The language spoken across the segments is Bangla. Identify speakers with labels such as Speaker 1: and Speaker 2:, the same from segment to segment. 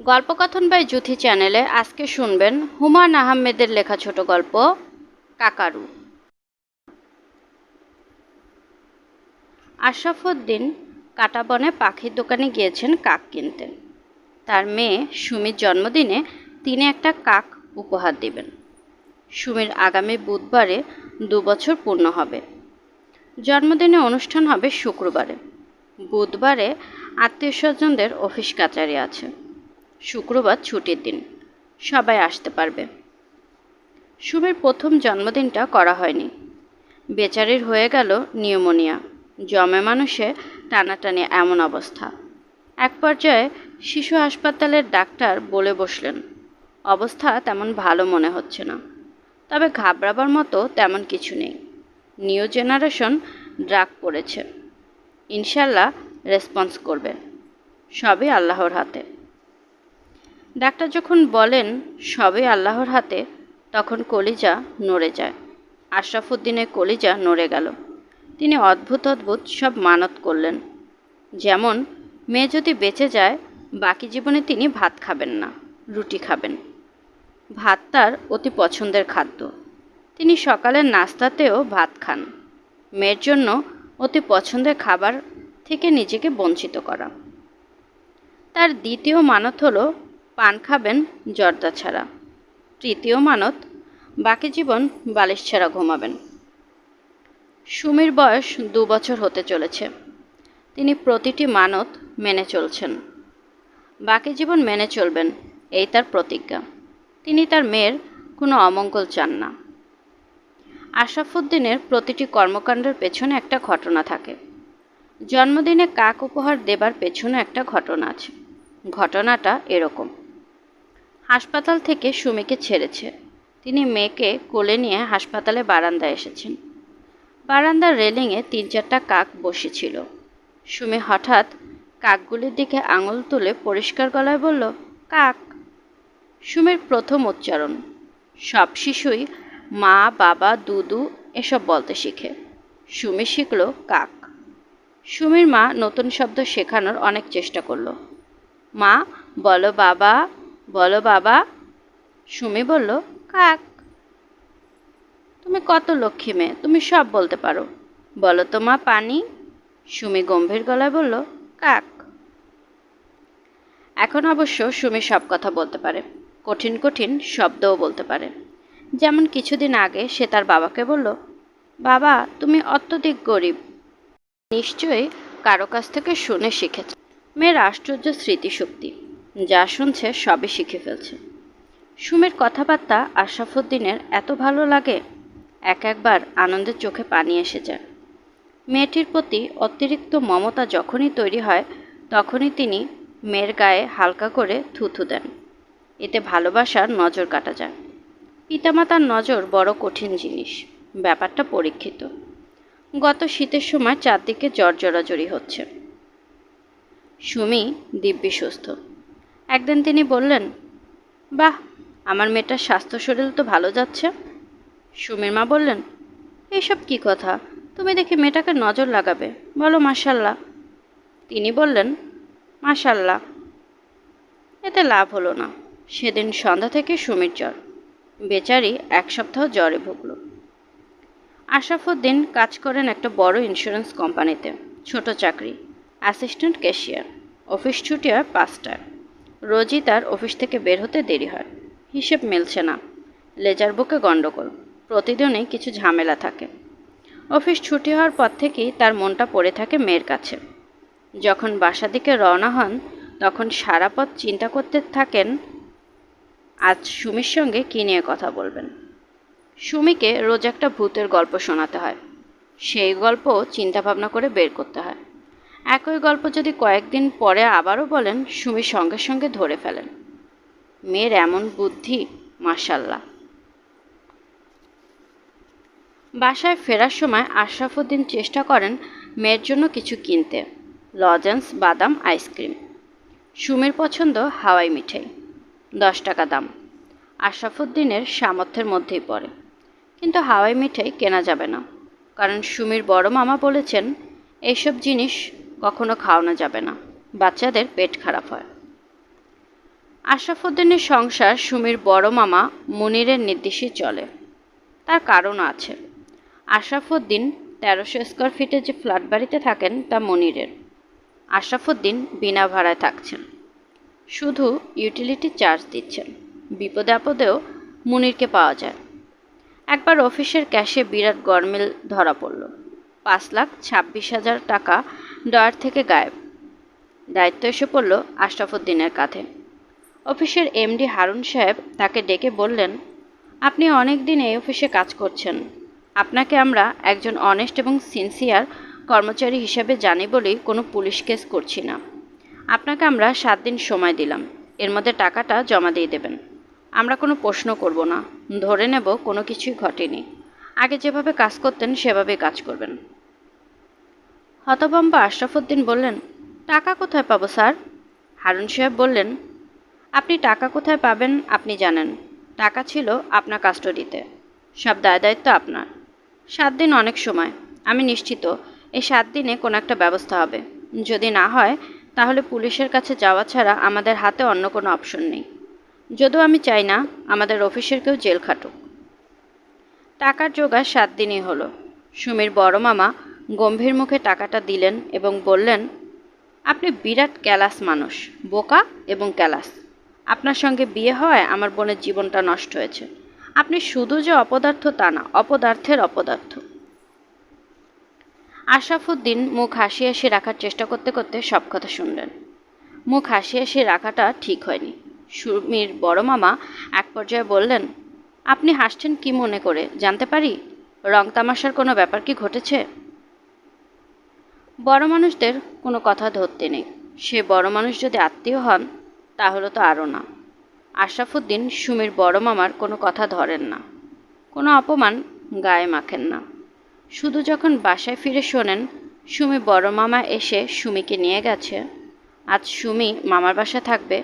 Speaker 1: গল্পকথন বাই জুথি চ্যানেলে আজকে শুনবেন হুমায়ুন আহমেদের লেখা ছোট গল্প, কাকারু। আশরাফুদ্দিন কাটাবনে পাখির দোকানে গিয়েছেন কাক কিনতে। তার মেয়ে সুমির জন্মদিনে তিনি একটা কাক উপহার দিবেন। সুমির আগামী বুধবারে দু বছর পূর্ণ হবে। জন্মদিনে অনুষ্ঠান হবে শুক্রবারে। বুধবারে আত্মীয় স্বজনদের অফিস কাচারি আছে। শুক্রবার ছুটির দিন। সবাই আসতে পারবে। সুমির প্রথম জন্মদিনটা করা হয়নি। বেচারির হয়ে গেল নিউমোনিয়া। জমে মানুষে টানাটানি এমন অবস্থা। এক পর্যায়ে শিশু হাসপাতালের ডাক্তার বলে বসলেন, অবস্থা তেমন ভালো মনে হচ্ছে না। তবে ঘাবড়াবার মতো তেমন কিছু নেই। নিউ জেনারেশন ড্রাগ পড়েছে। ইনশাল্লাহ রেসপন্স করবে। সবই আল্লাহর হাতে। ডাক্তার যখন বলেন সবই আল্লাহর হাতে, তখন কলিজা নড়ে যায়। আশরাফুদ্দিনের কলিজা নড়ে গেল। তিনি অদ্ভুত অদ্ভুত সব মানত করলেন। যেমন, মেয়ে যদি বেঁচে যায়, বাকি জীবনে তিনি ভাত খাবেন না, রুটি খাবেন। ভাত তার অতি পছন্দের খাদ্য। তিনি সকালের নাস্তাতেও ভাত খান। মেয়ের জন্য অতি পছন্দের খাবার থেকে নিজেকে বঞ্চিত করা। তার দ্বিতীয় মানত হলো পান খাবেন জর্দা ছাড়া। তৃতীয় মানত, বাকি জীবন বালিশ ছাড়া ঘুমাবেন। সুমির বয়স দু বছর হতে চলেছে। তিনি প্রতিটি মানত মেনে চলছেন। বাকি জীবন মেনে চলবেন, এই তার প্রতিজ্ঞা। তিনি তার মেয়ের কোনো অমঙ্গল চান না। আশরাফুদ্দিনের প্রতিটি কর্মকাণ্ডের পেছনে একটা ঘটনা থাকে। জন্মদিনে কাক উপহার দেবার পেছনে একটা ঘটনা আছে। ঘটনাটা এরকম। হাসপাতাল থেকে সুমিকে ছেড়েছে। তিনি মেয়েকে কোলে নিয়ে হাসপাতালে বারান্দায় এসেছেন। বারান্দার রেলিংয়ে তিন চারটা কাক বসেছিল। সুমি হঠাৎ কাকগুলির দিকে আঙুল তুলে পরিষ্কার গলায় বলল, কাক! সুমির প্রথম উচ্চারণ, সব শিশুই মা, বাবা, দুদু, এসব বলতে শিখে। সুমি শিখল কাক। সুমির মা নতুন শব্দ শেখানোর অনেক চেষ্টা করল। মা, বলো বাবা বলো বাবা। সুমি বলল, কাক, তুমি কত লক্ষ্মী মেয়ে, তুমি সব বলতে পারো। বলো তো মা পানি। সুমি গম্ভীর গলায় বলল, কাক। এখন অবশ্য সুমি সব কথা বলতে পারে, কঠিন কঠিন শব্দও বলতে পারে। যেমন কিছুদিন আগে সে তার বাবাকে বলল, বাবা, তুমি অত্যধিক গরিব। নিশ্চয়ই কারও কাছ থেকে শুনে শিখেছে। মেয়ের আশ্চর্য স্মৃতিশক্তি। যা শুনছে সবই শিখে ফেলছে। সুমির কথাবার্তা আশরাফুদ্দিনের এত ভালো লাগে, এক একবার আনন্দের চোখে পানি এসে যায়। মেয়েটির প্রতি অতিরিক্ত মমতা যখনই তৈরি হয়, তখনই তিনি মেয়ের গায়ে হালকা করে থুথু দেন। এতে ভালোবাসার নজর কাটা যায়। পিতামাতার নজর বড় কঠিন জিনিস, ব্যাপারটা পরীক্ষিত। গত শীতের সময় চারদিকে জ্বর জড়াজড়ি হচ্ছে। সুমি দিব্যি সুস্থ। একদিন তিনি বললেন, বাহ, আমার মেয়েটার স্বাস্থ্য শরীর তো ভালো যাচ্ছে। সুমির মা বললেন এইসব কি কথা? তুমি দেখি মেয়েটাকে নজর লাগাবে। বলো মাসাল্লাহ তিনি বললেন মাসাল্লাহ এতে লাভ হলো না। সেদিন সন্ধ্যা থেকে সুমির জ্বর। বেচারি এক সপ্তাহ জ্বরে ভুগল। আশরাফুদ্দিন কাজ করেন একটা বড় ইন্স্যুরেন্স কোম্পানিতে ছোট চাকরি। অ্যাসিস্ট্যান্ট ক্যাশিয়ার অফিস ছুটি হয় পাঁচটায়। রোজই তার অফিস থেকে বের হতে দেরি হয়। হিসেব মিলছে না। লেজার বুকে গণ্ডগোল। প্রতিদিনই কিছু ঝামেলা থাকে। অফিস ছুটি হওয়ার পর থেকেই তার মনটা পড়ে থাকে মেয়ের কাছে। যখন বাসা দিকে রওনা হন, তখন সারা পথ চিন্তা করতে থাকেন, আজ সুমির সঙ্গে কী নিয়ে কথা বলবেন? সুমিকে রোজ একটা ভূতের গল্প শোনাতে হয়। সেই গল্প চিন্তাভাবনা করে বের করতে হয়। একই গল্প যদি কয়েকদিন পরে আবারও বলেন, সুমি সঙ্গে সঙ্গে ধরে ফেলেন। মেয়ের এমন বুদ্ধি মাসাল্লাহ বাসায় ফেরার সময় আশরাফুদ্দিন চেষ্টা করেন মেয়ের জন্য কিছু কিনতে, লজেন্স বাদাম আইসক্রিম। সুমির পছন্দ হাওয়াই মিঠাই, দশ টাকা দাম। আশরাফুদ্দিনের সামর্থ্যের মধ্যেই পড়ে। কিন্তু হাওয়াই মিঠাই কেনা যাবে না, কারণ সুমির বড় মামা বলেছেন এইসব জিনিস কখনো খাওয়ানো যাবে না। বাচ্চাদের পেট খারাপ হয়। আশরাফুদ্দিনের সংসার সুমির বড় মামা মনিরের নির্দেশে চলে। তার কারণ আছে। আশরাফুদ্দিন তেরোশো স্কোয়ার ফিটে যে ফ্ল্যাট বাড়িতে থাকেন, তা মনিরের। আশরাফুদ্দিন বিনা ভাড়ায় থাকছেন। শুধু ইউটিলিটি চার্জ দিচ্ছেন। বিপদে আপদেও মুনিরকে পাওয়া যায়। একবার অফিসের ক্যাশে বিরাট গরমিল ধরা পড়ল। পাঁচ লাখ ছাব্বিশ হাজার টাকা ডয়ার থেকে গায়েব। দায়িত্ব এসে পড়ল আশরাফুদ্দিনের কাঁধে। অফিসের এমডি হারুন সাহেব তাকে ডেকে বললেন, আপনি অনেক দিন এই অফিসে কাজ করছেন। আপনাকে আমরা একজন অনেস্ট এবং সিনসিয়ার কর্মচারী হিসেবে জানি বলেই কোনো পুলিশ কেস করছি না। আপনাকে আমরা সাত দিন সময় দিলাম। এর মধ্যে টাকাটা জমা দিয়ে দেবেন। আমরা কোনো প্রশ্ন করব না। ধরে নেব কোনো কিছুই ঘটেনি। আগে যেভাবে কাজ করতেন সেভাবে কাজ করবেন। হতভম্ব আশরাফুদ্দিন বললেন, টাকা কোথায় পাবো, স্যার? হারুন সাহেব বললেন, আপনি টাকা কোথায় পাবেন আপনি জানেন। টাকা ছিল আপনার কাস্টডিতে। সব দায় দায়িত্ব আপনার। সাত দিন অনেক সময়। আমি নিশ্চিত এই সাত দিনে কোনো একটা ব্যবস্থা হবে। যদি না হয়, তাহলে পুলিশের কাছে যাওয়া ছাড়া আমাদের হাতে অন্য কোনো অপশন নেই। যদিও আমি চাই না আমাদের অফিসের কেউ জেল খাটুক। টাকার জোগাড় সাত দিনই হলো। সুমির বড় মামা গম্ভীর মুখে টাকাটা দিলেন এবং বললেন, আপনি বিরাট ক্যালাস মানুষ, বোকা এবং ক্যালাস। আপনার সঙ্গে বিয়ে হওয়ায় আমার বোনের জীবনটা নষ্ট হয়েছে। আপনি শুধু যে অপদার্থ তা না, অপদার্থের অপদার্থ। আশরাফুদ্দিন মুখ হাসি হাসি রাখার চেষ্টা করতে করতে সব কথা শুনলেন। মুখ হাসি হাসি রাখাটা ঠিক হয়নি। সুমির বড় মামা এক পর্যায়ে বললেন, আপনি হাসছেন কি মনে করে, জানতে পারি? রং তামাশার কোনো ব্যাপার কি ঘটেছে? বড় মানুষদের কোনো কথা ধরতে নেই। সে বড় মানুষ যদি আত্মীয় হন, তাহলে তো আরও না। আশরাফুদ্দিন সুমির বড় মামার কোনো কথা ধরেন না। কোনো অপমান গায়ে মাখেন না। শুধু যখন বাসায় ফিরে শোনেন, সুমি বড় মামা এসে সুমিকে নিয়ে গেছে। আজ সুমি মামার বাসা থাকবে,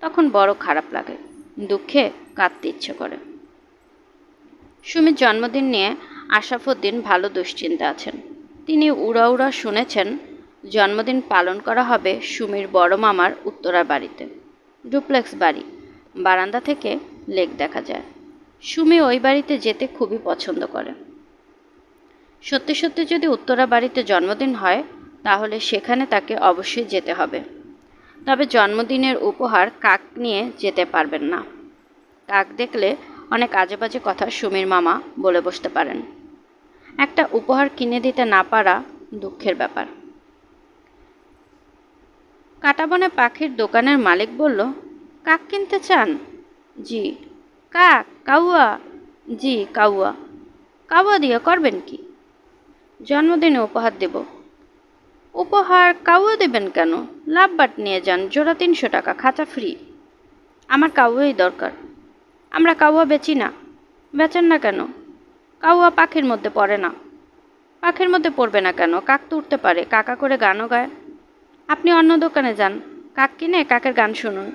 Speaker 1: তখন বড় খারাপ লাগে, দুঃখে কাঁদতে ইচ্ছে করে। সুমির জন্মদিন নিয়ে আশরাফুদ্দিন ভালো দুশ্চিন্তা আছেন। তিনি উড়া উড়া শুনেছেন, জন্মদিন পালন করা হবে সুমির বড় মামার উত্তরার বাড়িতে, ডুপ্লেক্স বাড়ি, বারান্দা থেকে লেক দেখা যায়। সুমি ওই বাড়িতে যেতে খুবই পছন্দ করে। সত্যি সত্যি যদি উত্তরা বাড়িতে জন্মদিন হয়, তাহলে সেখানে তাকে অবশ্যই যেতে হবে। তবে জন্মদিনের উপহার কাক নিয়ে যেতে পারবেন না। কাক দেখলে অনেক আজেবাজে কথা সুমির মামা বলে বসতে পারেন। একটা উপহার কিনে দিতে না পারা দুঃখের ব্যাপার। কাটাবনে পাখির দোকানের মালিক বলল, কাক কিনতে চান? জি। কাক, কাউয়া? জি, কাউয়া। কাউয়া দিয়ে করবেন কি? জন্মদিনে উপহার দেব। উপহার কাউয়া দেবেন কেন? লাভবাট নিয়ে যান, জোড়া তিনশো টাকা, খাঁচা ফ্রি। আমার কাউয়াই দরকার। আমরা কাউয়া বেচি না। বেচেন না কেন? কাউয়া পাখির মধ্যে পড়ে না। পাখির মধ্যে পড়বে না কেন? কাক তো উঠতে পারে। কাকা করে গানও গায়। আপনি অন্য দোকানে যান। কাক কিনে, কাকের গান শুনুন।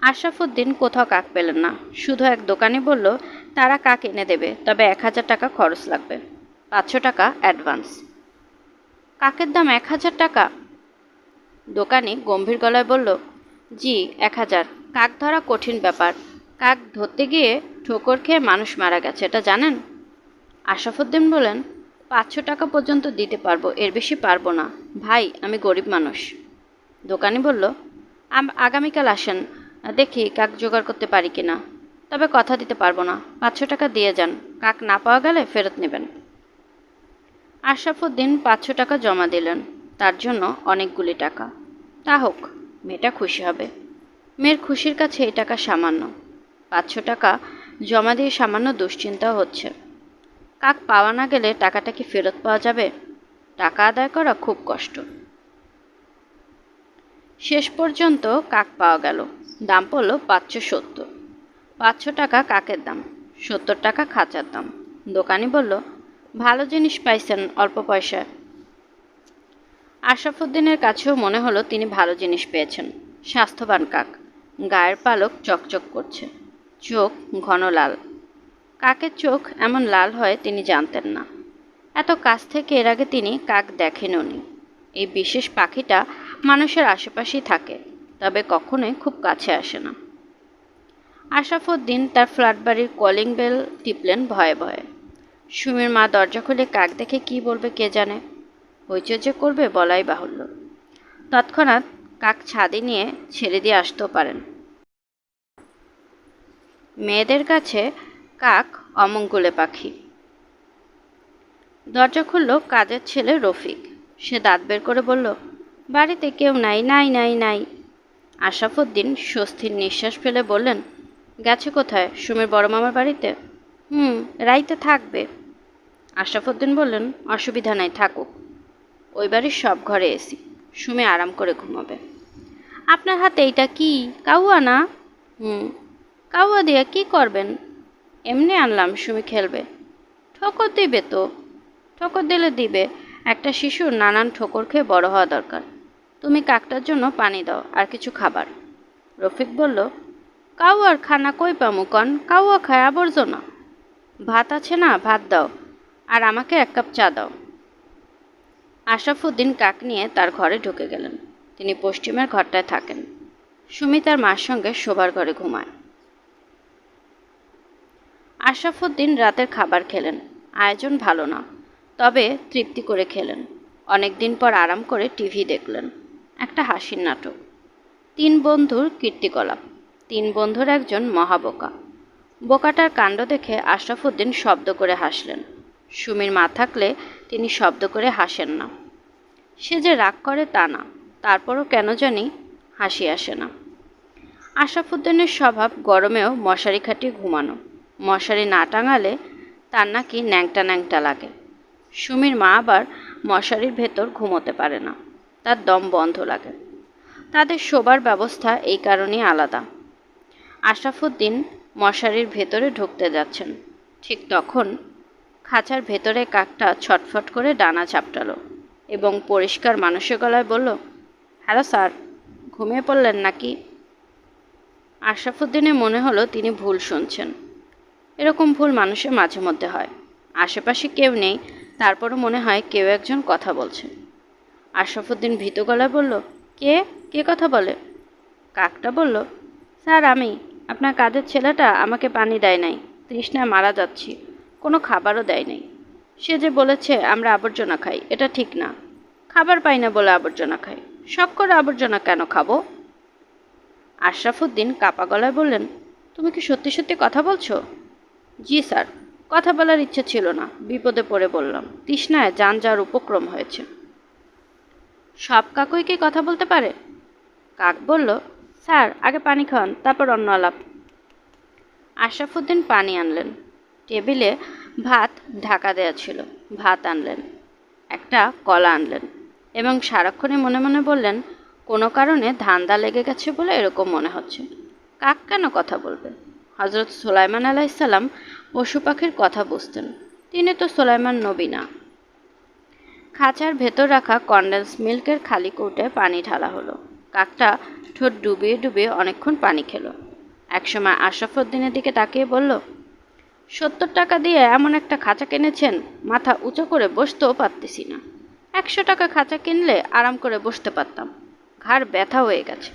Speaker 1: আশরাফুদ্দিন কোথাও কাক পেলেন না। শুধু এক দোকানে বলল, তারা কাক এনে দেবে, তবে এক হাজার টাকা খরচ লাগবে। পাঁচশো টাকা অ্যাডভান্স। কাকের দাম এক হাজার টাকা? দোকানি গম্ভীর গলায় বলল, জি, এক হাজার। কাক ধরা কঠিন ব্যাপার। কাক ধরতে গিয়ে ঠোকর খেয়ে মানুষ মারা গেছে, এটা জানেন? আশরাফুদ্দিন বলেন, পাঁচশো টাকা পর্যন্ত দিতে পারব, এর বেশি পারব না। ভাই, আমি গরিব মানুষ। দোকানি বলল আগামীকাল আসেন, দেখি কাক জোগাড় করতে পারি কি না তবে কথা দিতে পারব না, পাঁচশো টাকা দিয়ে যান, কাক না পাওয়া গেলে ফেরত নেবেন। আশরাফুদ্দিন পাঁচশো টাকা জমা দিলেন, তার জন্য অনেকগুলি টাকা। তা হোক, মেয়েটা খুশি হবে। মেয়ের খুশির কাছে এই টাকা সামান্য। পাঁচশো টাকা জমা দিয়ে সামান্য দুশ্চিন্তাও হচ্ছে। কাক পাওয়া না গেলে টাকাটা কি ফেরত পাওয়া যাবে? টাকা আদায় করা খুব কষ্ট। শেষ পর্যন্ত কাক পাওয়া গেল। দাম পড়ল পাঁচশো সত্তর। পাঁচশো টাকা কাকের দাম, সত্তর টাকা খাঁচার দাম। দোকানি বলল, ভালো জিনিস পাইছেন অল্প পয়সায়। আশরাফুদ্দিনের কাছেও মনে হলো তিনি ভালো জিনিস পেয়েছেন। স্বাস্থ্যবান কাক। গায়ের পালক চকচক করছে। চোখ ঘন লাল। কাকের চোখ এমন লাল হয় তিনি জানতেন না। এত কাছ থেকে এর আগে তিনি কাক দেখেনওনি এই বিশেষ পাখিটা মানুষের আশেপাশেই থাকে, তবে কখনোই খুব কাছে আসে না। আশরাফুদ্দিন তার ফ্ল্যাট বাড়ির কলিং বেল টিপলেন ভয়ে ভয়ে। সুমির মা দরজা খুলে কাক দেখে কি বলবে কে জানে? হইচই যে করবে বলাই বাহুল্য। তৎক্ষণাৎ কাক ছাদে নিয়ে ছেড়ে দিয়ে আসতেও পারেন। মেয়েদের কাছে কাক অমঙ্গলে পাখি। দরজা খুলল কাজের ছেলে রফিক। সে দাঁত বের করে বলল, বাড়িতে কেউ নাই নাই নাই নাই। আশরাফুদ্দিন স্বস্তির নিঃশ্বাস ফেলে বললেন, গেছে কোথায়? সুমির বড় মামার বাড়িতে? হুম, রাইতে থাকবে। আশরাফুদ্দিন বললেন, অসুবিধা নাই, থাকুক। ওই বাড়ির সব ঘরে এসি। সুমি আরাম করে ঘুমাবে। আপনার হাতে এইটা কি? কাউয়া না? হুম। কাউয়া দিয়ে কি করবেন? এমনি আনলাম, সুমি খেলবে। ঠকর দিবে তো। ঠোকর দিলে দিবে। একটা শিশুর নানান ঠোকর খেয়ে বড় হওয়া দরকার। তুমি কাকটার জন্য পানি দাও আর কিছু খাবার। রফিক বলল, কাউয়ার খানা কই পামু কন? কাউয়া খায় আবর্জনা। ভাত আছে না, ভাত দাও। আর আমাকে এক কাপ চা দাও। আশরাফুদ্দিন কাক নিয়ে তার ঘরে ঢুকে গেলেন। তিনি পশ্চিমের ঘরটায় থাকেন। সুমি তার মার সঙ্গে শোবার ঘরে ঘুমায়। আশরাফুদ্দিন রাতের খাবার খেলেন। আয়োজন ভালো না, তবে তৃপ্তি করে খেলেন। অনেক দিন পর আরাম করে টিভি দেখলেন। একটা হাসির নাটক। তিন বন্ধুর কীর্তিকলাপ। তিন বন্ধুর একজন মহাবোকা। বোকাটার কাণ্ড দেখে আশরাফুদ্দিন শব্দ করে হাসলেন। সুমির মা থাকলে তিনি শব্দ করে হাসেন না। সে যে রাগ করে তা না, তারপরও কেন জানি হাসি আসে না। আশরাফুদ্দিনের স্বভাব গরমেও মশারি খাটিয়ে ঘুমানো। মশারি না টাঙালে তার নাকি ন্যাংটা ন্যাংটা লাগে। সুমির মা আবার মশারির ভেতর ঘুমোতে পারে না। তার দম বন্ধ লাগে। তাদের শোবার ব্যবস্থা এই কারণেই আলাদা। আশরাফুদ্দিন মশারির ভেতরে ঢুকতে যাচ্ছেন। ঠিক তখন খাঁচার ভেতরে কাকটা ছটফট করে ডানা চাপটালো এবং পরিষ্কার মানুষের গলায় বলল, হ্যালো স্যার, ঘুমিয়ে পড়লেন নাকি? আশরাফুদ্দিনের মনে হলো তিনি ভুল শুনছেন। এরকম ভুল মানুষের মাঝে মধ্যে হয়। আশেপাশে কেউ নেই, তারপরও মনে হয় কেউ একজন কথা বলছে। আশরাফুদ্দিন ভীত গলায় বলল, কে? কে কথা বলে? কাকটা বলল, স্যার, আমি। আপনার কাজের ছেলেটা আমাকে পানি দেয় নাই, তৃষ্ণায় মারা যাচ্ছি। কোনো খাবারও দেয় নাই। সে যে বলেছে, আমরা আবর্জনা খাই, এটা ঠিক না। খাবার পাই না বলে আবর্জনা খাই। সব করে আবর্জনা কেন খাব? আশরাফুদ্দিন কাপা গলায় বললেন, তুমি কি সত্যি সত্যি কথা বলছো? জি স্যার, কথা বলার ইচ্ছে ছিল না, বিপদে পড়ে বললাম। তৃষ্ণায় যান যাওয়ার উপক্রম হয়েছে। সব কাকুই কি কথা বলতে পারে? কাক বলল, স্যার, আগে পানি খাওয়ান, তারপর অন্য আলাপ। আশরাফুদ্দিন পানি আনলেন। টেবিলে ভাত ঢাকা দেওয়া ছিল, ভাত আনলেন, একটা কলা আনলেন এবং সারাক্ষণে মনে মনে বললেন, কোনো কারণে ধান্দা লেগে গেছে বলে এরকম মনে হচ্ছে। কাক কেন কথা বলবে? হজরত সোলাইমান আলাইসাল্লাম পশু পাখির কথা বুঝতেন। তিনি তো সোলাইমান নবী না। খাঁচার ভেতর রাখা কন্ডেন্স মিল্কের খালি কৌটে পানি ঢালা হলো। কাকটা ঠোঁট ডুবিয়ে ডুবিয়ে অনেকক্ষণ পানি খেলো। একসময় আশরাফুদ্দিনের দিকে তাকিয়ে বলল, সত্তর টাকা দিয়ে এমন একটা খাঁচা কিনেছেন, মাথা উঁচু করে বসতেও পারতেছি না। একশো টাকা খাঁচা কিনলে আরাম করে বসতে পারতাম। ঘাড় ব্যথা হয়ে গেছে।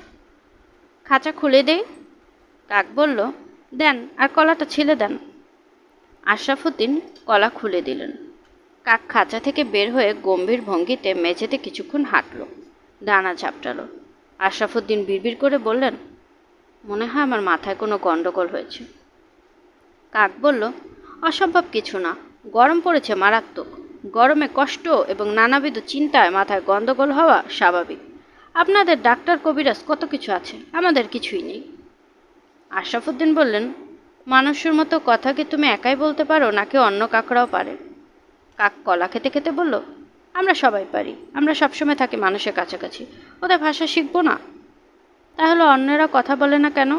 Speaker 1: খাঁচা খুলে দেই? কাক বলল দেন, আর কলাটা ছিলে দেন। আশরাফুদ্দিন কলা খুলে দিলেন। কাক খাঁচা থেকে বের হয়ে গম্ভীর ভঙ্গিতে মেঝেতে কিছুক্ষণ হাঁটল, ডানা ঝাপটালো। আশরাফুদ্দিন বিড়বিড় করে বললেন, মনে হয় আমার মাথায় কোনো গণ্ডগোল হয়েছে। কাক বলল, অসম্ভব কিছু না, গরম পড়েছে মারাত্মক। গরমে কষ্ট এবং নানাবিধ চিন্তায় মাথায় গণ্ডগোল হওয়া স্বাভাবিক। আপনাদের ডাক্তার কবিরাজ কত কিছু আছে, আমাদের কিছুই নেই। আশরাফুদ্দিন বললেন, মানুষের মতো কথা কি তুমি একাই বলতে পারো, নাকি অন্য কাকরাও পারে? কাক কলা খেতে খেতে বলল, আমরা সবাই পারি, আমরা সবসময় থাকি মানুষের কাছাকাছি, ওদের ভাষা শিখব না। তাহলে অন্যেরা কথা বলে না কেন?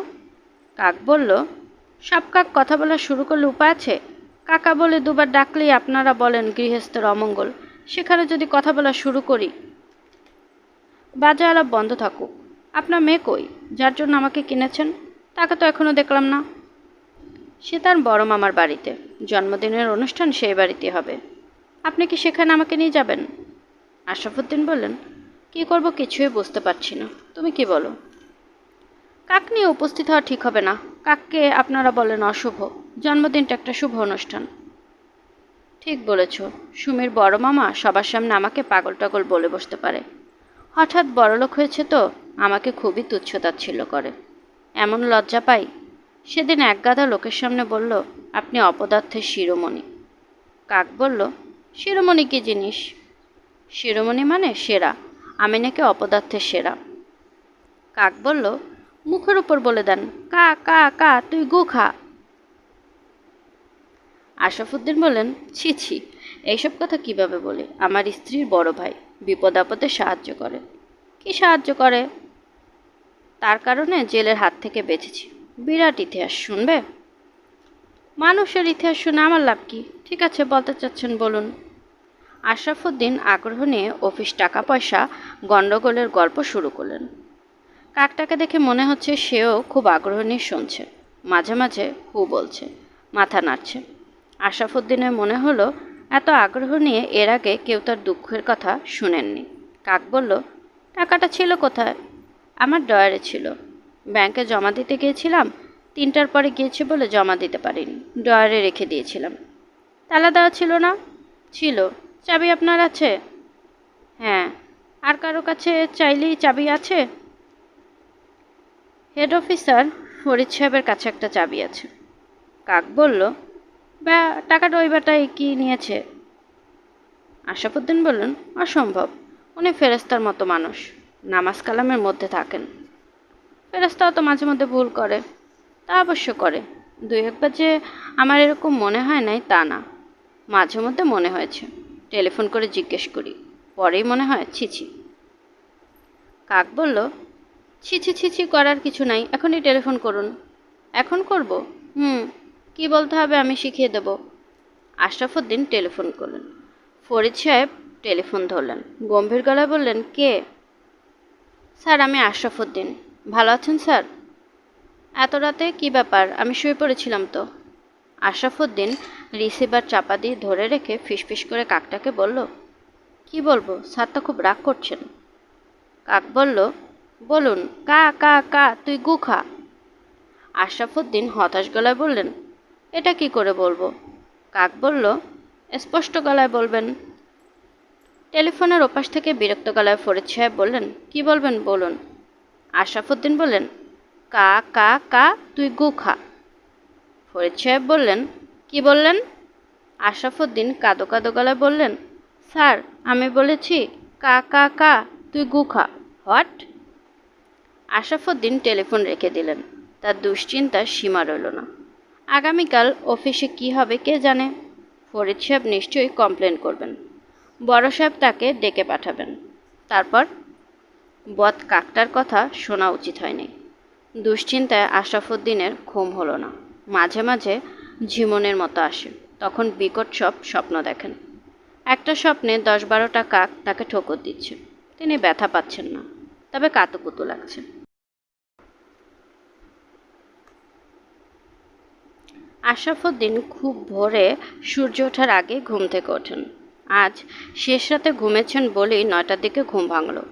Speaker 1: কাক বলল, সব কাক কথা বলা শুরু করলে উপায় আছে? কাকা বলে দুবার ডাকলেই আপনারা বলেন গৃহস্থের অমঙ্গল, সেখানে যদি কথা বলা শুরু করি। বাজার আলাপ বন্ধ থাকুক। আপনার মেয়ে কই? যার জন্য আমাকে কিনেছেন? তাকে তো এখনও দেখলাম না। সে তার বড় মামার বাড়িতে। জন্মদিনের অনুষ্ঠান সেই বাড়িতে হবে। আপনি কি সেখানে আমাকে নিয়ে যাবেন? আশরাফুদ্দিন বললেন, কি করব কিছুই বুঝতে পারছি না। তুমি কি বলো? কাক নিয়ে উপস্থিত হওয়া ঠিক হবে না। কাককে আপনারা বলেন অশুভ। জন্মদিনটা একটা শুভ অনুষ্ঠান। ঠিক বলেছ। সুমির বড় মামা সবার সামনে আমাকে পাগল টাগল বলে বসতে পারে। হঠাৎ বড়লোক হয়েছে তো, আমাকে খুবই তুচ্ছতাচ্ছিল্য করে। এমন লজ্জা পাই? সেদিন একগাদা লোকের সামনে বলল, আপনি অপদার্থের শিরোমণি। কাক বলল, শিরোমণি কী জিনিস? শিরোমণি মানে সেরা। আমি নাকি অপদার্থের সেরা। কাক বলল, মুখের উপর বলে দেন, কা কা কা, তুই গু খা। আশরাফুদ্দিন বললেন, ছি ছি, এইসব কথা কীভাবে বলে? আমার স্ত্রীর বড় ভাই বিপদ আপদে সাহায্য করে। কি সাহায্য করে? তার কারণে জেলের হাত থেকে বেঁচেছি। বিরাট ইতিহাস, শুনবে? মানুষের ইতিহাস শুনে আমার লাভ কি? ঠিক আছে, বলতে চাচ্ছেন, বলুন। আশরাফুদ্দিন আগ্রহ নিয়ে অফিস টাকা পয়সা গণ্ডগোলের গল্প শুরু করলেন। কাকটাকে দেখে মনে হচ্ছে সেও খুব আগ্রহ নিয়ে শুনছে। মাঝে মাঝে হু বলছে, মাথা নাড়ছে। আশরাফুদ্দিনের মনে হলো, এত আগ্রহ নিয়ে এর আগে কেউ তার দুঃখের কথা শুনেননি। কাক বলল, টাকাটা ছিল কোথায়? আমার ডয়ারে ছিল। ব্যাংকে জমা দিতে গিয়েছিলাম, তিনটার পরে গিয়েছি বলে জমা দিতে পারিনি। ডয়ারে রেখে দিয়েছিলাম। তালা দেওয়া ছিল না? ছিল। চাবি আপনার আছে? হ্যাঁ। আর কারও কাছে চাইলেই চাবি আছে? হেড অফিসার ফরিদ সাহেবের কাছে একটা চাবি আছে। কাক বলল বা টাকাটা ওই বেটায় কি নিয়েছে? আশাফুদ্দিন বললেন, অসম্ভব। উনি ফেরেস্তার মতো মানুষ। নামাজ কালামের মধ্যে থাকেন। ফেরেস্তাও তো মাঝে মধ্যে ভুল করে, তা অবশ্য করে। দুই একবার যে আমার এরকম মনে হয় নাই তা না। মাঝে মধ্যে মনে হয়েছে। টেলিফোন করে জিজ্ঞেস করি, পরেই মনে হয় ছিছি কাক বলল ছিছি ছিছি করার কিছু নাই, এখনই টেলিফোন করুন। এখন করব? হুম, কি বলতে হবে আমি শিখিয়ে দেব। আশরাফুদ্দিন টেলিফোন করলেন। ফরিদ সাহেব টেলিফোন ধরলেন। গম্ভীর গলায় বললেন, কে? স্যার, আমি আশরাফুদ্দিন ভালো আছেন, স্যার? এত রাতে কী ব্যাপার? আমি শুয়ে পড়েছিলাম তো। আশরাফুদ্দিন রিসিভার চাপা দিয়ে ধরে রেখে ফিসফিস করে কাকটাকে বলল, কি বলব? স্যার তো খুব রাগ করছেন। কাক বলল, বলুন, কা কা কা, তুই গু খা। আশরাফুদ্দিন হতাশ গলায় বললেন, এটা কি করে বলব? কাক বলল, স্পষ্ট গলায় বলবেন। টেলিফোনের ওপাশ থেকে বিরক্ত গলায় ফরিদ সাহেব বললেন, কি বলবেন বলুন? আশরাফুদ্দিন বললেন, কা কা কা, তুই গু খা। ফরিদ সাহেব বললেন, কি বললেন? আশরাফুদ্দিন কাদো কাদো গলায় বললেন, স্যার, আমি বলেছি, কা কা কা, তুই গু খা। হোয়াট? আশরাফুদ্দিন টেলিফোন রেখে দিলেন। তার দুশ্চিন্তার সীমা রইল না। আগামীকাল অফিসে কি হবে কে জানে? ফরিদ সাহেব নিশ্চয়ই কমপ্লেন করবেন। বড় সাহেব তাকে ডেকে পাঠাবেন। তারপর, বদ কাকটার কথা শোনা উচিত হয়নি। দুশ্চিন্তায় আশরাফুদ্দিনের ঘুম হলো না। মাঝে মাঝে ঝিমনের মতো আসে। তখন বিকট সব স্বপ্ন দেখেন। একটা স্বপ্নে দশ বারোটা কাক তাকে ঠোকর দিচ্ছে। তিনি ব্যথা পাচ্ছেন না। তবে কাতুকুতু লাগছে। আশরাফুদ্দিন খুব ভোরে সূর্য ওঠার আগে ঘুম থেকে ওঠেন। আজ শেষ রাতে ঘুমেছেন বলেই নয়টার দিকে ঘুম ভাঙল।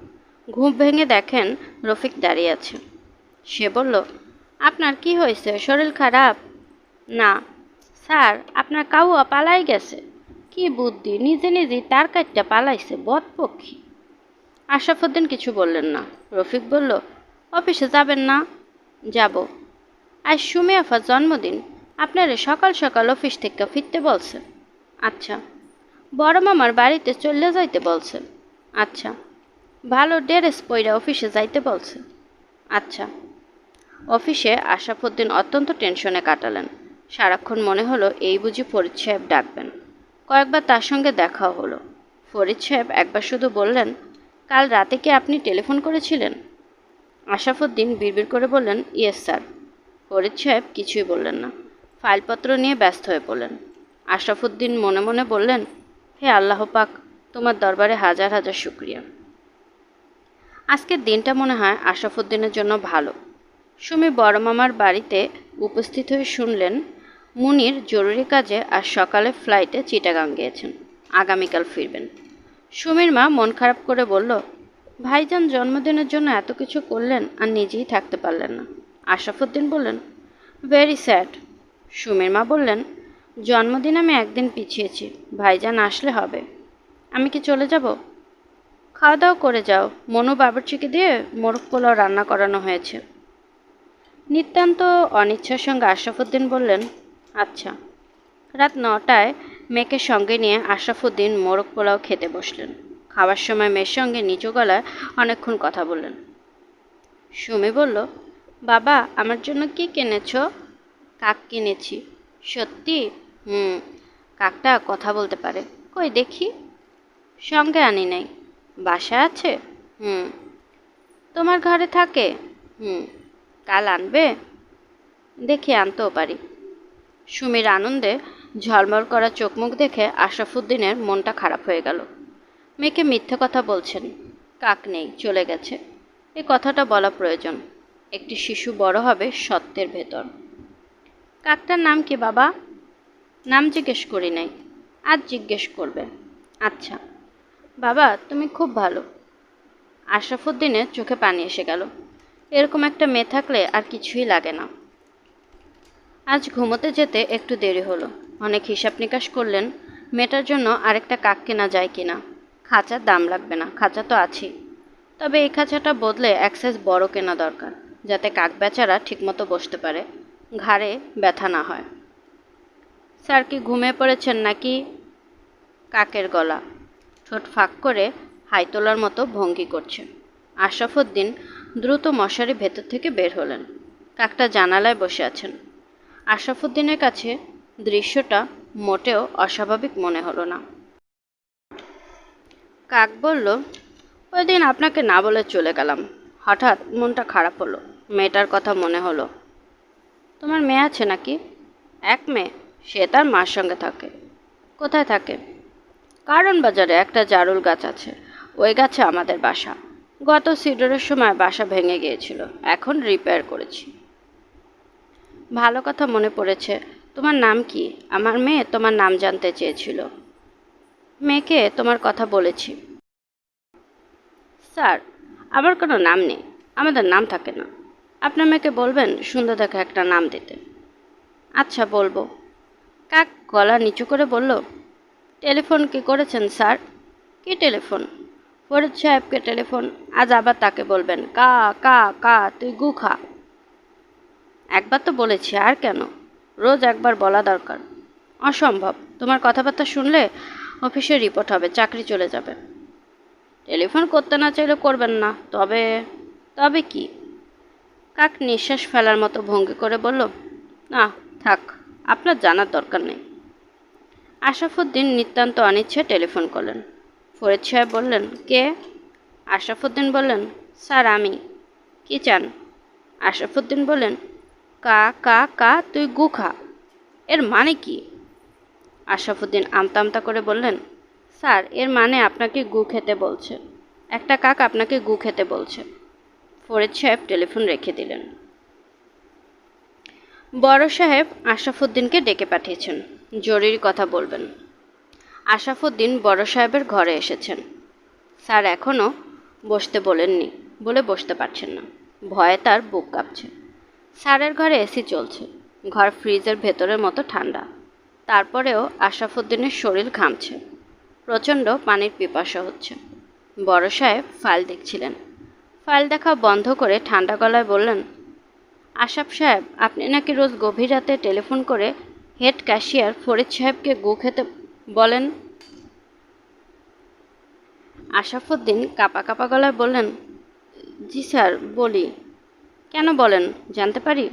Speaker 1: ঘুম ভেঙে দেখেন রফিক দাঁড়িয়ে আছে। সে বলল, আপনার কি হয়েছে? শরীর খারাপ? না। স্যার, আপনার কাউয়া পালাই গেছে। কি বুদ্ধি! নিজে নিজেই তার কাজটা পালাইছে বদ পক্ষী আশরাফুদ্দিন কিছু বললেন না। রফিক বলল, অফিসে যাবেন না? যাব। আজ সুমিয়াফার জন্মদিন। আপনারে সকাল সকাল অফিস থেকে ফিরতে বলছে। আচ্ছা। বড় মামার বাড়িতে চলে যাইতে বলছে। আচ্ছা ভালো ড্রেস পইরা অফিসে যাইতে বলছে। আচ্ছা অফিসে আশাফুদ্দিন অত্যন্ত টেনশনে কাটালেন। সারাক্ষণ মনে হলো এই বুঝি ফরিদ সাহেব ডাকবেন। কয়েকবার তার সঙ্গে দেখাও হলো। ফরিদ সাহেব একবার শুধু বললেন, কাল রাতে কি আপনি টেলিফোন করেছিলেন? আশাফুদ্দিন বিড়বিড় করে বললেন, ইয়েস স্যার। ফরিদ সাহেব কিছুই বললেন না। ফাইলপত্র নিয়ে ব্যস্ত হয়ে পড়লেন। আশরাফুদ্দিন মনে মনে বললেন হে আল্লাহ পাক, তোমার দরবারে হাজার হাজার শুক্রিয়া। আজকের দিনটা মনে হয় আশরাফুদ্দিনের জন্য ভালো। সুমি বড় মামার বাড়িতে উপস্থিত হয়ে শুনলেন মুনির জরুরি কাজে আজ সকালে ফ্লাইটে চিটাগাং গিয়েছেন। আগামীকাল ফিরবেন। সুমির মা মন খারাপ করে বলল, ভাইজান জন্মদিনের জন্য এত কিছু করলেন আর নিজেই থাকতে পারলেন না। আশরাফুদ্দিন বললেন ভেরি স্যাড সুমির মা বললেন জন্মদিন আমি একদিন পিছিয়েছি। ভাইজান আসলে হবে। আমি কি চলে যাব? খাওয়া দাওয়া করে যাও। মনু বাবুর্চিকে দিয়ে মোরগ পোলাও রান্না করানো হয়েছে। নিতান্ত অনিচ্ছার সঙ্গে আশরাফুদ্দিন বললেন আচ্ছা। রাত নটায় মেয়েকে সঙ্গে নিয়ে আশরাফুদ্দিন মোরগ পোলাও খেতে বসলেন। খাওয়ার সময় মেয়ের সঙ্গে নিচু গলায় অনেকক্ষণ কথা বললেন। সুমি বলল, বাবা, আমার জন্য কি কিনেছ? কাক কিনেছি। সত্যি? হুম, কাকটা কথা বলতে পারে। কই দেখি। সঙ্গে আনি নাই। বাসা আছে? হুম। তোমার ঘরে থাকে? হুম, কাল আনবে? দেখি আনতেও পারি। সুমির আনন্দে ঝলমল করা চোখ মুখ দেখে আশরাফুদ্দিনের মনটা খারাপ হয়ে গেল। মেয়েকে মিথ্যে কথা বলছেন। কাক নেই, চলে গেছে। এ কথাটা বলা প্রয়োজন। একটি শিশু বড় হবে সত্যের ভেতর। কাকটার নাম কি বাবা? নাম জিজ্ঞেস করি নাই। আজ জিজ্ঞেস করবে। আচ্ছা। বাবা, তুমি খুব ভালো। আশরাফুদ্দিনের চোখে পানি এসে গেল। এরকম একটা মেয়ে থাকলে আর কিছুই লাগে না। আজ ঘুমোতে যেতে একটু দেরি হলো। অনেক হিসাব নিকাশ করলেন, মেয়েটার জন্য আরেকটা কাক কেনা যায় কিনা। খাঁচার দাম লাগবে না, খাঁচা তো আছেই। তবে এই খাঁচাটা বদলে এক সাইজ বড় কেনা দরকার, যাতে কাক বেচারা ঠিকমতো বসতে পারে। ঘাড়ে ব্যথা না হয়। স্যার কি ঘুমিয়ে পড়েছেন নাকি? কাকের গলা। ঠোঁট ফাঁক করে হাই তোলার মতো ভঙ্গি করছে আশরাফুদ্দিন দ্রুত মশারি ভেতর থেকে বের হলেন। কাকটা জানালায় বসে আছেন। আশরাফুদ্দিনের কাছে দৃশ্যটা মোটেও অস্বাভাবিক মনে হলো না। কাক বলল, ওই দিন আপনাকে না বলে চলে গেলাম। হঠাৎ মনটা খারাপ হলো। মেয়েটার কথা মনে হলো। তোমার মেয়ে আছে নাকি? এক মেয়ে, সে তার মার সঙ্গে থাকে। কোথায় থাকে? কারণ বাজারে একটা জারুল গাছ আছে। ওই গাছে আমাদের বাসা। গত সিডরের সময় বাসা ভেঙে গিয়েছিল। এখন রিপেয়ার করেছি। ভালো কথা মনে পড়েছে। তোমার নাম কি? আমার মেয়ে তোমার নাম জানতে চেয়েছিল। মেয়েকে তোমার কথা বলেছি। স্যার, আমার কোনো নাম নেই। আমাদের নাম থাকে না। আপনার মেয়েকে বলবেন সুন্দর দেখে একটা নাম দিতে। আচ্ছা বলব। কাক গলা নিচু করে বলল, টেলিফোন কি করেছেন, স্যার? কি টেলিফোন? ফরিদ সাহেবকে টেলিফোন। আজ আবার তাকে বলবেন, কা কা কা, তুই গু খা। একবার তো বলেছি, আর কেন? রোজ একবার বলা দরকার। অসম্ভব। তোমার কথাবার্তা শুনলে অফিসে রিপোর্ট হবে, চাকরি চলে যাবে। টেলিফোন করতে না চাইলে করবেন না, তবে তবে কি? কাক নিঃশ্বাস ফেলার মতো ভঙ্গি করে বলল, না, থাক, আপনার জানার দরকার নেই। আশাফুদ্দিন নিতান্ত অনিচ্ছে টেলিফোন করলেন। ফরিদ সাহেব বললেন, কে? আশাফুদ্দিন বললেন, স্যার, আমি। কি চান? আশাফুদ্দিন বললেন, কা কা কা, তুই গু খা। এর মানে কি? আশাফুদ্দিন আমতা আমতা করে বললেন, স্যার, এর মানে আপনাকে গু খেতে বলছে। একটা কাক আপনাকে গু খেতে বলছে। ফরিদ সাহেব টেলিফোন রেখে দিলেন। বড় সাহেব আশরাফুদ্দিনকে ডেকে পাঠিয়েছেন। জরুরি কথা বলবেন। আশরাফুদ্দিন বড় সাহেবের ঘরে এসেছেন। স্যার এখনও বসতে বলেননি বলে বসতে পারছেন না। ভয়ে তার বুক কাঁপছে। স্যারের ঘরে এসি চলছে। ঘর ফ্রিজের ভেতরের মতো ঠান্ডা। তারপরেও আশরাফুদ্দিনের শরীর ঘামছে। প্রচণ্ড পানির পিপাসা হচ্ছে। বড় সাহেব ফাইল দেখছিলেন। ফাইল দেখা বন্ধ করে ঠান্ডা গলায় বললেন আশাফ সাহেব, আপনি নাকি রোজ গভীর রাতে টেলিফোন করে হেড ক্যাশিয়ার ফরিদ সাহেবকে গু খেতে বলেন? আশাফুদ্দিন কাপা কাপা গলায় বললেন, জি স্যার, বলি। কেন বলেন, জানতে পারি?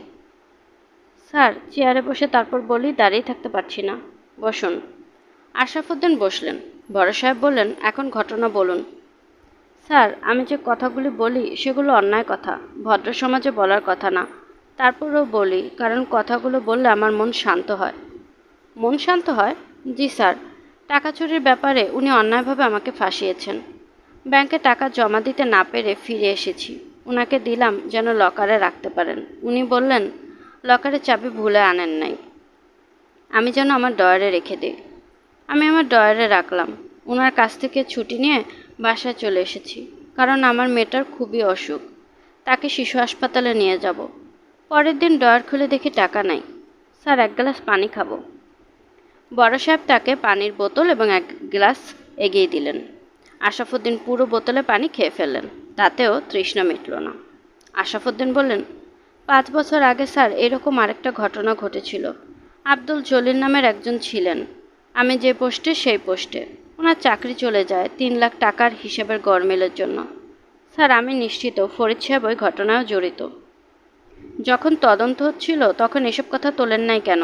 Speaker 1: স্যার, চেয়ারে বসে তারপর বলি, দাঁড়িয়ে থাকতে পারছি না। বসুন। আশরাফুদ্দিন বসলেন। বড় সাহেব বললেন, এখন ঘটনা বলুন। স্যার, আমি যে কথাগুলি বলি সেগুলো অন্যায় কথা, ভদ্র সমাজে বলার কথা না। তারপরেও বলি, কারণ কথাগুলো বললে আমার মন শান্ত হয়। মন শান্ত হয়? জি স্যার। টাকা চুরির ব্যাপারে উনি অন্যায়ভাবে আমাকে ফাঁসিয়েছেন। ব্যাংকে টাকা জমা দিতে না পেরে ফিরে এসেছি। ওনাকে দিলাম যেন লকারে রাখতে পারেন। উনি বললেন লকারের চাবি ভুলে আনেন নাই। আমি যেন আমার ডয়ারে রেখে দিই। আমি আমার ডয়ারে রাখলাম। ওনার কাছ থেকে ছুটি নিয়ে বাসায় চলে এসেছি, কারণ আমার মেয়েটার খুবই অসুখ। তাকে শিশু হাসপাতালে নিয়ে যাব। পরের দিন ডয়ার খুলে দেখি টাকা নাই। স্যার, এক গ্লাস পানি খাব। বড় সাহেব তাকে পানির বোতল এবং এক গ্লাস এগিয়ে দিলেন। আশাফুদ্দিন পুরো বোতলে পানি খেয়ে ফেললেন। তাতেও তৃষ্ণা মিটল না। আশাফুদ্দিন বললেন, পাঁচ বছর আগে স্যার, এরকম আরেকটা ঘটনা ঘটেছিল। আব্দুল জলিল নামের একজন ছিলেন। আমি যে পোস্টে, সেই পোস্টে। ওনার চাকরি চলে যায় তিন লাখ টাকার হিসেবের গরমিলের জন্য। স্যার, আমি নিশ্চিত ফরিদ সাহেব ওই ঘটনায় জড়িত। যখন তদন্ত হচ্ছিল, তখন এসব কথা তোলেন নাই কেন?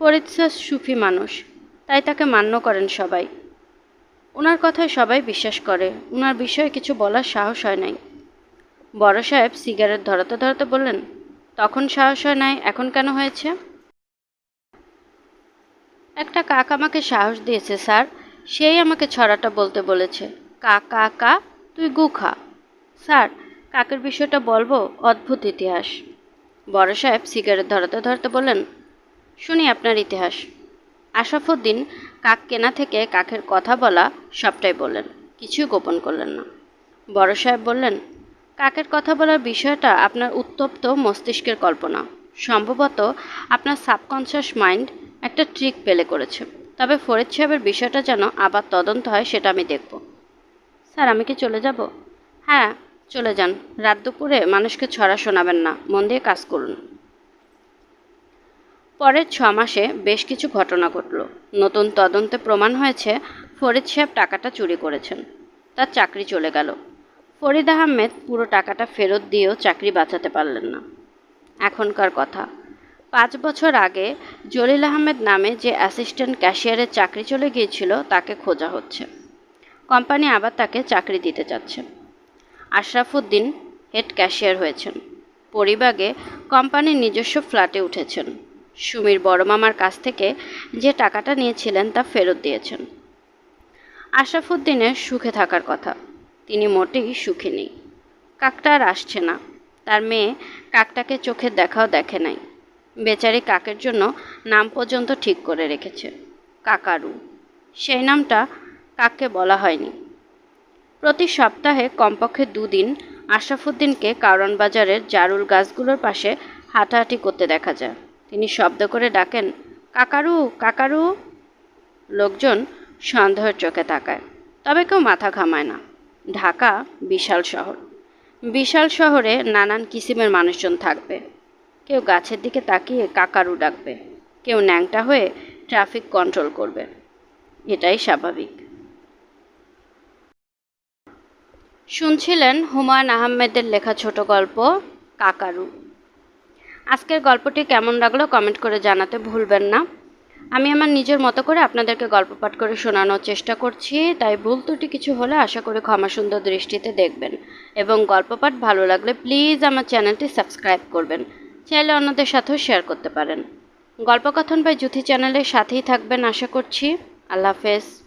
Speaker 1: ফরিদ স্যার সুফি মানুষ, তাই তাকে মান্য করেন সবাই। ওনার কথায় সবাই বিশ্বাস করে, ওনার বিষয়ে কিছু বলার সাহস হয় নাই। বড় সাহেব সিগারেট ধরাতে ধরাতে বললেন, তখন সাহস হয় নাই, এখন কেন হয়েছে? একটা কাক আমাকে সাহস দিয়েছে, স্যার। সেই আমাকে ছড়াটা বলতে বলেছে। কা কা কা, তুই গু খা। স্যার, কাকের বিষয়টা বলব? অদ্ভুত ইতিহাস। বড় সাহেব সিগারেট ধরাতে ধরতে বললেন, শুনি আপনার ইতিহাস। আশাফুদ্দিন কাক কেনা থেকে কাকের কথা বলা সবটাই বললেন, কিছুই গোপন করলেন না। বড় সাহেব বললেন, কাকের কথা বলার বিষয়টা আপনার উত্তপ্ত মস্তিষ্কের কল্পনা। সম্ভবত আপনার সাবকনশিয়াস মাইন্ড একটা ট্রিক পেলে করেছে। তবে ফরিদ সাহেবের বিষয়টা যেন আবার তদন্ত হয়, সেটা আমি দেখব। স্যার, আমি কি চলে যাব? হ্যাঁ চলে যান। রাত দুপুরে মানুষকে ছড়া শোনাবেন না। মন দিয়ে কাজ করুন। পরের ছ মাসে বেশ কিছু ঘটনা ঘটল। নতুন তদন্তে প্রমাণ হয়েছে, ফরিদ সাহেব টাকাটা চুরি করেছেন। তার চাকরি চলে গেল। ফরিদ আহমেদ পুরো টাকাটা ফেরত দিয়েও চাকরি বাঁচাতে পারলেন না। এখনকার কথা। পাঁচ বছর আগে জলিল আহমেদ নামে যে অ্যাসিস্ট্যান্ট ক্যাশিয়ারের চাকরি চলে গিয়েছিল, তাকে খোঁজা হচ্ছে। কোম্পানি আবার তাকে চাকরি দিতে চাচ্ছে আশরাফুদ্দিন হেড ক্যাশিয়ার হয়েছেন। পরিবাগে কোম্পানির নিজস্ব ফ্ল্যাটে উঠেছেন। সুমির বড় মামার কাছ থেকে যে টাকাটা নিয়েছিলেন, তা ফেরত দিয়েছেন। আশরাফুদ্দিনের সুখে থাকার কথা। তিনি মোটেই সুখী নেই। কাকটা আর আসছে না। তার মেয়ে কাকটাকে চোখের দেখাও দেখে নাই। বেচারি কাকের জন্য নাম পর্যন্ত ঠিক করে রেখেছে। কাকারু। সেই নামটা কাককে বলা হয়নি। প্রতি সপ্তাহে কমপক্ষে দুদিন আশরাফুদ্দিনকে কারণ বাজারের জারুল গাছগুলোর পাশে হাঁটাহাঁটি করতে দেখা যায়। তিনি শব্দ করে ডাকেন, কাকারু কাকারু! লোকজন সন্দেহের চোখে তাকায়। তবে কেউ মাথা ঘামায় না। ঢাকা, বিশাল শহর। বিশাল শহরে নানান কিসিমের মানুষজন থাকবে। কেউ গাছের দিকে তাকিয়ে কাকারু ডাকবে, কেউ ন্যাংটা হয়ে ট্রাফিক কন্ট্রোল করবে। এটাই স্বাভাবিক। শুনছিলেন হুমায়ুন আহমেদের লেখা ছোট গল্প, কাকারু। আজকের গল্পটি কেমন লাগল কমেন্ট করে জানাতে ভুলবেন না। আমি আমার নিজের মতো করে আপনাদেরকে গল্প পাঠ করে শোনানোর চেষ্টা করছি, তাই ভুল ত্রুটি কিছু হলে আশা করি ক্ষমা সুন্দর দৃষ্টিতে দেখবেন। এবং গল্প পাঠ ভালো লাগলে প্লিজ আমার চ্যানেলটি সাবস্ক্রাইব করবেন। চাইলে অন্যদের সাথেও শেয়ার করতে পারেন। গল্পকথন বা জুথি চ্যানেলের সাথেই থাকবেন, আশা করছি। আল্লাহ হাফেজ।